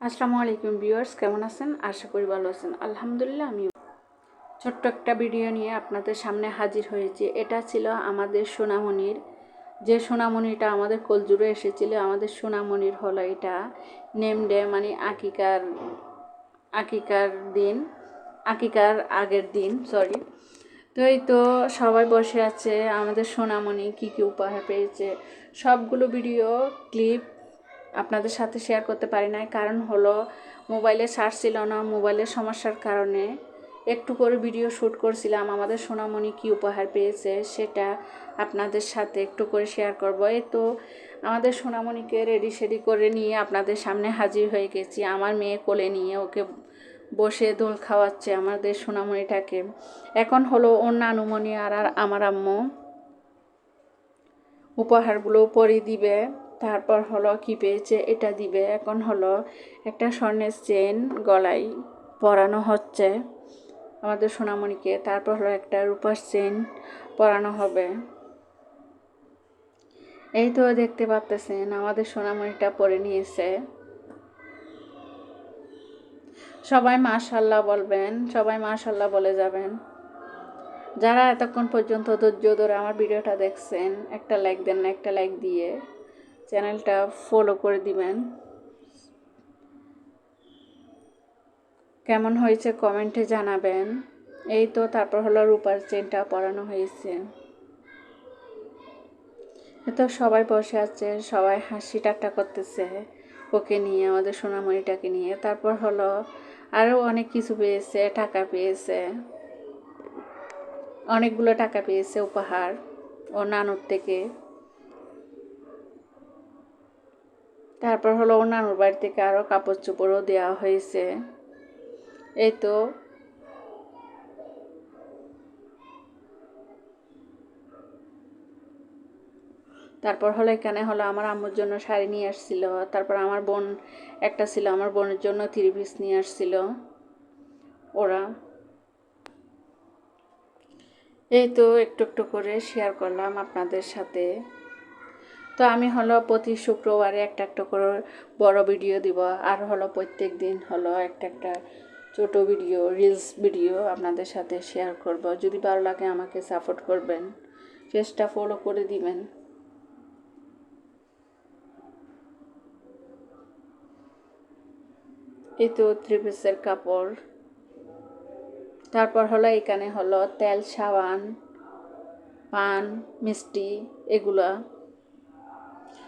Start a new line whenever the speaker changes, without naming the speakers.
আসসালামু আলাইকুম ভিউয়ার্স, কেমন আছেন? আশা করি ভালো আছেন। আলহামদুলিল্লাহ আমি ছোট্ট একটা ভিডিও নিয়ে আপনাদের সামনে হাজির হয়েছি। এটা ছিল আমাদের সোনামণির, যে সোনামণিটা আমাদের কলজুড়ে এসেছিল, আমাদের সোনামণির হলো এটা। নেম ডে মানে আকিকার আকিকার দিন, আকিকার আগের দিন সরি তো এই তো সবাই বসে আছে, আমাদের সোনামণি কী কী উপহার পেয়েছে। সবগুলো ভিডিও, ক্লিপ আপনাদের সাথে শেয়ার করতে পারি নাই। কারণ হলো মোবাইলে চার্জ ছিল না মোবাইলের সমস্যার কারণে একটু করে ভিডিও শ্যুট করছিলাম। আমাদের সোনামণি কী উপহার পেয়েছে সেটা আপনাদের সাথে একটু করে শেয়ার করব। এই তো আমাদের সোনামণিকে রেডি সেডি করে নিয়ে আপনাদের সামনে হাজির হয়ে গেছি। আমার মেয়ে কোলে নিয়ে ওকে বসে দোল খাওয়াচ্ছে আমাদের সোনামণিটাকে। এখন হলো ওর নানুমণি আর আর আমার আম্মু। উপহারগুলো পরে দিবে। তারপর হলো কি পেয়েছে? এটা দিবে। এখন হলো একটা স্বর্ণের চেন গলায় পরানো হচ্ছে আমাদের সোনামণিকে। তারপর হলো একটা রূপার চেন পরানো হবে। এই তো দেখতে পাচ্তেছেন, আমাদের সোনামণিটা পরে নিয়েছে। সবাই মাশাল্লাহ বলবেন, সবাই মাশাল্লাহ বলে যাবেন। যারা এতক্ষণ পর্যন্ত ধৈর্য ধরে আমার ভিডিওটা দেখছেন, একটা লাইক দেন না, একটা লাইক দিয়ে। চ্যানেলটা ফলো করে দিবেন। কেমন হয়েছে কমেন্টে জানাবেন। এই তো তারপর হলো রূপার চেনটা পরানো হয়েছে। তো সবাই বসে আছে, সবাই হাসি ঠাট্টা করতেছে ওকে নিয়ে, আমাদের সোনামণিটাকে নিয়ে। তারপর হলো আরও অনেক কিছু পেয়েছে, টাকা পেয়েছে। অনেকগুলো টাকা পেয়েছে উপহার ও নানুর থেকে। তারপর হলো নানুর বাড়ি থেকে আরও কাপড় চোপড়ও দেওয়া হয়েছে। এই তো। তারপর হলো এখানে হলো আমার আম্মুর জন্য শাড়ি নিয়ে আসছিল। তারপর আমার বোন একটা ছিল, আমার বোনের জন্য থ্রি পিস নিয়ে আসছিল ওরা। এই তো একটু একটু করে শেয়ার করলাম আপনাদের সাথে। তো আমি হলো প্রতি শুক্রবারে একটা একটা করে বড় ভিডিও দিব, আর হলো প্রত্যেক দিন হলো একটা একটা ছোট ভিডিও রিলস ভিডিও আপনাদের সাথে শেয়ার করব। যদি ভালো লাগে আমাকে সাপোর্ট করবেন, চেষ্টা ফলো করে দিবেন। এই তো ত্রিপিসের কাপড়। তারপর হলো এখানে হলো তেল, সাবান, পান, মিষ্টি, এগুলা।